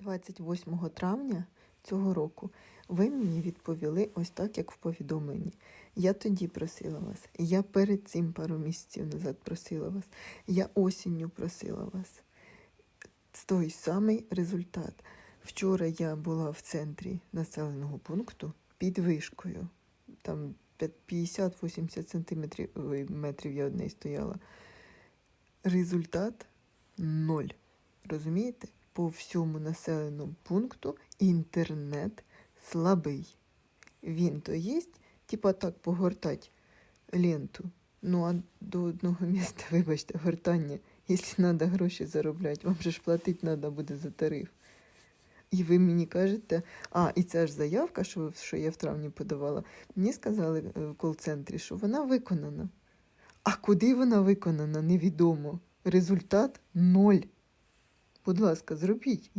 28 травня цього року ви мені відповіли ось так, як в повідомленні. Я тоді просила вас, я перед цим пару місяців назад просила вас, я осінню просила вас. Той самий результат. Вчора я була в центрі населеного пункту під вишкою. Там 50-80 сантиметрів метрів я одне стояла. Результат ноль. Розумієте? По всьому населеному пункту інтернет слабий. Він то є, типа так погортать ленту. Ну а до одного міста, вибачте, гортання, якщо треба гроші заробляти, вам же ж платити треба буде за тариф. І ви мені кажете, а, і ця ж заявка, що, що я в травні подавала, мені сказали е, в кол-центрі, що вона виконана. А куди вона виконана, невідомо. Результат ноль. Будь ласка, зробіть.